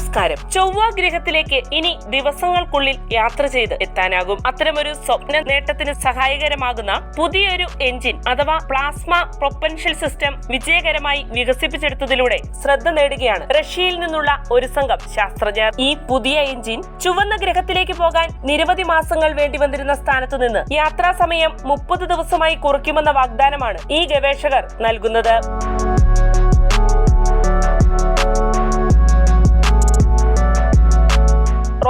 നമസ്കാരം. ചൊവ്വ ഗ്രഹത്തിലേക്ക് ഇനി ദിവസങ്ങൾക്കുള്ളിൽ യാത്ര ചെയ്ത് എത്താനാകും. അത്തരമൊരു സ്വപ്ന നേട്ടത്തിന് സഹായകരമാകുന്ന പുതിയൊരു എഞ്ചിൻ അഥവാ പ്ലാസ്മ പ്രൊപ്പൻഷ്യൽ സിസ്റ്റം വിജയകരമായി വികസിപ്പിച്ചെടുത്തതിലൂടെ ശ്രദ്ധ നേടുകയാണ് റഷ്യയിൽ നിന്നുള്ള ഒരു സംഘം ശാസ്ത്രജ്ഞർ. ഈ പുതിയ എഞ്ചിൻ ചുവന്ന ഗ്രഹത്തിലേക്ക് പോകാൻ നിരവധി മാസങ്ങൾ വേണ്ടി വന്നിരുന്ന സ്ഥാനത്തു നിന്ന് യാത്രാ സമയം മുപ്പത് ദിവസമായി കുറയ്ക്കുമെന്ന വാഗ്ദാനമാണ് ഈ ഗവേഷകർ നൽകുന്നത്.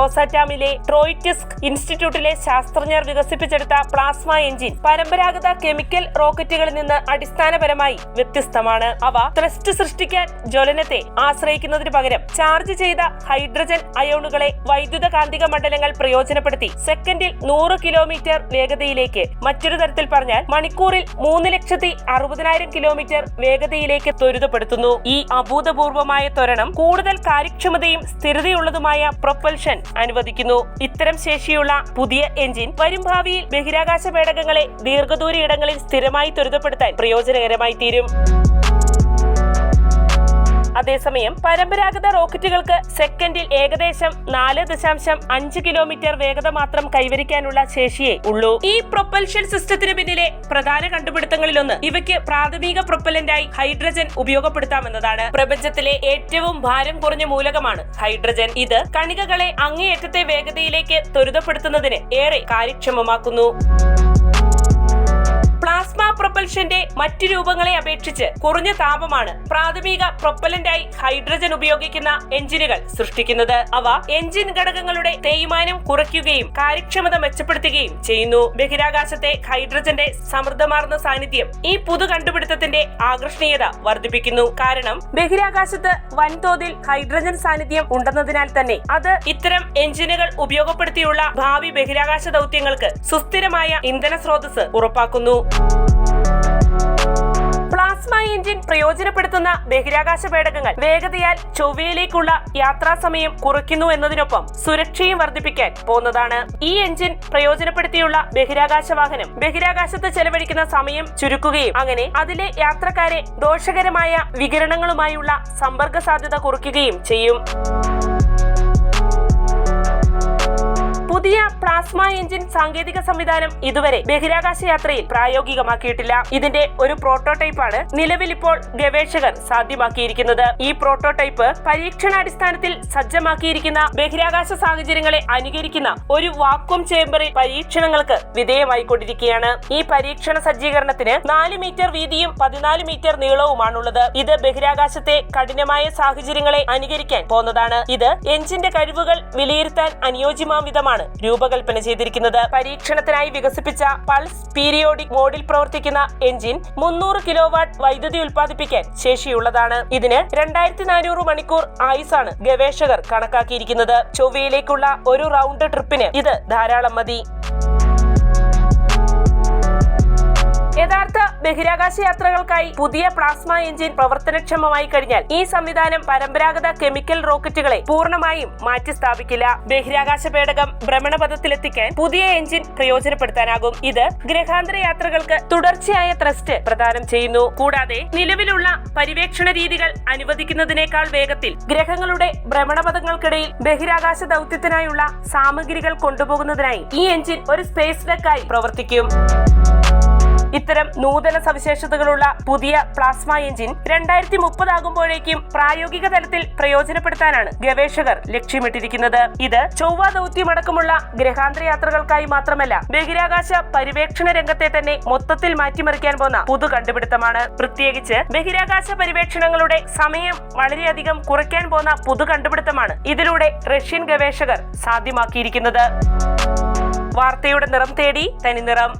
റോസാറ്റാമിലെ ട്രോയിറ്റിസ്ക് ഇൻസ്റ്റിറ്റ്യൂട്ടിലെ ശാസ്ത്രജ്ഞർ വികസിപ്പിച്ചെടുത്ത പ്ലാസ്മ എഞ്ചിൻ പരമ്പരാഗത കെമിക്കൽ റോക്കറ്റുകളിൽ നിന്ന് അടിസ്ഥാനപരമായി വ്യത്യസ്തമാണ്. അവ ത്രസ്റ്റ് സൃഷ്ടിക്കാൻ ജ്വലനത്തെ ആശ്രയിക്കുന്നതിന് പകരം ചാർജ് ചെയ്ത ഹൈഡ്രജൻ അയോണുകളെ വൈദ്യുത കാന്തിക മണ്ഡലങ്ങൾ പ്രയോജനപ്പെടുത്തി സെക്കൻഡിൽ നൂറ് കിലോമീറ്റർ വേഗതയിലേക്ക് മറ്റൊരു തരത്തിൽ പറഞ്ഞാൽ മണിക്കൂറിൽ മൂന്ന് ലക്ഷത്തി അറുപതിനായിരം കിലോമീറ്റർ വേഗതയിലേക്ക് ത്വരിതപ്പെടുത്തുന്നു. ഈ അഭൂതപൂർവമായ ത്വരണം കൂടുതൽ കാര്യക്ഷമതയും സ്ഥിരതയുള്ളതുമായ പ്രൊപ്പൽഷൻ അനുവദിക്കുന്നു. ഇത്തരം ശേഷിയുള്ള പുതിയ എഞ്ചിൻ വരും ഭാവിയിൽ ബഹിരാകാശ പേടകങ്ങളെ ദീർഘദൂര ഇടങ്ങളിൽ സ്ഥിരമായി ത്വരിതപ്പെടുത്താൻ പ്രയോജനകരമായി തീരും. അതേസമയം പരമ്പരാഗത റോക്കറ്റുകൾക്ക് സെക്കൻഡിൽ ഏകദേശം നാല് ദശാംശം അഞ്ച് കിലോമീറ്റർ വേഗത മാത്രം കൈവരിക്കാനുള്ള ശേഷിയേ ഉള്ളൂ. ഈ പ്രൊപ്പൽഷൻ സിസ്റ്റത്തിന് പിന്നിലെ പ്രധാന കണ്ടുപിടുത്തങ്ങളിലൊന്ന് ഇവയ്ക്ക് പ്രാഥമിക പ്രൊപ്പലന്റായി ഹൈഡ്രജൻ ഉപയോഗപ്പെടുത്താമെന്നതാണ്. പ്രപഞ്ചത്തിലെ ഏറ്റവും ഭാരം കുറഞ്ഞ മൂലകമാണ് ഹൈഡ്രജൻ. ഇത് കണികകളെ അങ്ങേയറ്റത്തെ വേഗതയിലേക്ക് ത്വരിതപ്പെടുത്തുന്നതിന് ഏറെ കാര്യക്ഷമമാക്കുന്നു. പ്രൊപ്പൽഷന്റെ മറ്റു രൂപങ്ങളെ അപേക്ഷിച്ച് കുറഞ്ഞ താപമാണ് പ്രാഥമിക പ്രൊപ്പലന്റായി ഹൈഡ്രജൻ ഉപയോഗിക്കുന്ന എഞ്ചിനുകൾ സൃഷ്ടിക്കുന്നത്. അവ എഞ്ചിൻ ഘടകങ്ങളുടെ തേയ്മാനം കുറയ്ക്കുകയും കാര്യക്ഷമത മെച്ചപ്പെടുത്തുകയും ചെയ്യുന്നു. ബഹിരാകാശത്തെ ഹൈഡ്രജന്റെ സമൃദ്ധമാർന്ന സാന്നിധ്യം ഈ പുതു കണ്ടുപിടുത്തത്തിന്റെ ആകർഷണീയത വർദ്ധിപ്പിക്കുന്നു. കാരണം ബഹിരാകാശത്ത് വൻതോതിൽ ഹൈഡ്രജൻ സാന്നിധ്യം ഉണ്ടെന്നതിനാൽ തന്നെ അത് ഇത്തരം എഞ്ചിനുകൾ ഉപയോഗപ്പെടുത്തിയുള്ള ഭാവി ബഹിരാകാശ ദൗത്യങ്ങൾക്ക് സുസ്ഥിരമായ ഇന്ധന സ്രോതസ് ഉറപ്പാക്കുന്നു. പ്രയോജനപ്പെടുത്തുന്ന ബഹിരാകാശ പേടകങ്ങൾ വേഗതയാൽ ചൊവ്വയിലേക്കുള്ള യാത്രാ സമയം കുറയ്ക്കുന്നു എന്നതിനൊപ്പം സുരക്ഷയും വർദ്ധിപ്പിക്കാൻ പോകുന്നതാണ്. ഈ എഞ്ചിൻ പ്രയോജനപ്പെടുത്തിയുള്ള ബഹിരാകാശ വാഹനം ബഹിരാകാശത്ത് ചെലവഴിക്കുന്ന സമയം ചുരുക്കുകയും അങ്ങനെ അതിലെ യാത്രക്കാരെ ദോഷകരമായ വികിരണങ്ങളുമായുള്ള സമ്പർക്ക സാധ്യത കുറയ്ക്കുകയും ചെയ്യും. പുതിയ പ്ലാസ്മ എഞ്ചിൻ സാങ്കേതിക സംവിധാനം ഇതുവരെ ബഹിരാകാശ യാത്രയിൽ പ്രായോഗികമാക്കിയിട്ടില്ല. ഇതിന്റെ ഒരു പ്രോട്ടോടൈപ്പാണ് നിലവിൽ ഇപ്പോൾ ഗവേഷകർ സാധ്യമാക്കിയിരിക്കുന്നത്. ഈ പ്രോട്ടോടൈപ്പ് പരീക്ഷണാടിസ്ഥാനത്തിൽ സജ്ജമാക്കിയിരിക്കുന്ന ബഹിരാകാശ സാഹചര്യങ്ങളെ അനുകരിക്കുന്ന ഒരു വാക്വം ചേംബറിൽ പരീക്ഷണങ്ങൾക്ക് വിധേയമായിക്കൊണ്ടിരിക്കുകയാണ് ഈ പരീക്ഷണ സജ്ജീകരണത്തിന് നാല് മീറ്റർ വീതിയും പതിനാല് മീറ്റർ നീളവുമാണുള്ളത്. ഇത് ബഹിരാകാശത്തെ കഠിനമായ സാഹചര്യങ്ങളെ അനുകരിക്കാൻ പോന്നതാണ്. ഇത് എഞ്ചിന്റെ കഴിവുകൾ വിലയിരുത്താൻ അനുയോജ്യമാം വിധമാണ്. രൂപകൽപ്പന ചെയ്തിരിക്കുന്നത്. പരീക്ഷണത്തിനായി വികസിപ്പിച്ച പൾസ് പീരിയോഡിക് മോഡിൽ പ്രവർത്തിക്കുന്ന എഞ്ചിൻ മുന്നൂറ് കിലോ വാട്ട് വൈദ്യുതി ഉൽപ്പാദിപ്പിക്കാൻ ശേഷിയുള്ളതാണ്. ഇതിന് രണ്ടായിരത്തി നാനൂറ് മണിക്കൂർ ആയുസാണ് ഗവേഷകർ കണക്കാക്കിയിരിക്കുന്നത്. ചൊവ്വയിലേക്കുള്ള ഒരു റൗണ്ട് ട്രിപ്പിന് ഇത് ധാരാളം മതി. യഥാർത്ഥ ബഹിരാകാശ യാത്രകൾക്കായി പുതിയ പ്ലാസ്മ എഞ്ചിൻ പ്രവർത്തനക്ഷമമായി കഴിഞ്ഞാൽ ഈ സംവിധാനം പരമ്പരാഗത കെമിക്കൽ റോക്കറ്റുകളെ പൂർണമായും മാറ്റി സ്ഥാപിക്കില്ല. ബഹിരാകാശ പേടകം ഭ്രമണപഥത്തിലെത്തിക്കാൻ പുതിയ എഞ്ചിൻ പ്രയോജനപ്പെടുത്താനാകും. ഇത് ഗ്രഹാന്തര യാത്രകൾക്ക് തുടർച്ചയായ ത്രസ്റ്റ് പ്രദാനം ചെയ്യുന്നു. കൂടാതെ നിലവിലുള്ള പര്യവേക്ഷണ രീതികൾ അനുവദിക്കുന്നതിനേക്കാൾ വേഗത്തിൽ ഗ്രഹങ്ങളുടെ ഭ്രമണപഥങ്ങൾക്കിടയിൽ ബഹിരാകാശ ദൗത്യത്തിനായുള്ള സാമഗ്രികൾ കൊണ്ടുപോകുന്നതിനായി ഈ എഞ്ചിൻ ഒരു സ്പേസ് ഡെക്കായി പ്രവർത്തിക്കും. ഇത്തരം നൂതന സവിശേഷതകളുള്ള പുതിയ പ്ലാസ്മ എഞ്ചിൻ രണ്ടായിരത്തി മുപ്പതാകുമ്പോഴേക്കും പ്രായോഗിക തലത്തിൽ പ്രയോജനപ്പെടുത്താനാണ് ഗവേഷകർ ലക്ഷ്യമിട്ടിരിക്കുന്നത്. ഇത് ചൊവ്വ ദൗത്യമടക്കമുള്ള ഗ്രഹാന്തര യാത്രകൾക്കായി മാത്രമല്ല ബഹിരാകാശ പര്യവേക്ഷണ രംഗത്തെ തന്നെ മൊത്തത്തിൽ മാറ്റിമറിക്കാൻ പോന്ന പുതു കണ്ടുപിടുത്തമാണ്. പ്രത്യേകിച്ച് ബഹിരാകാശ പര്യവേക്ഷണങ്ങളുടെ സമയം വളരെയധികം കുറയ്ക്കാൻ പോന്ന പുതു കണ്ടുപിടുത്തമാണ് ഇതിലൂടെ റഷ്യൻ ഗവേഷകർ സാധ്യമാക്കിയിരിക്കുന്നത്. വാർത്തയുടെ നിറം തേടി തനി നിറം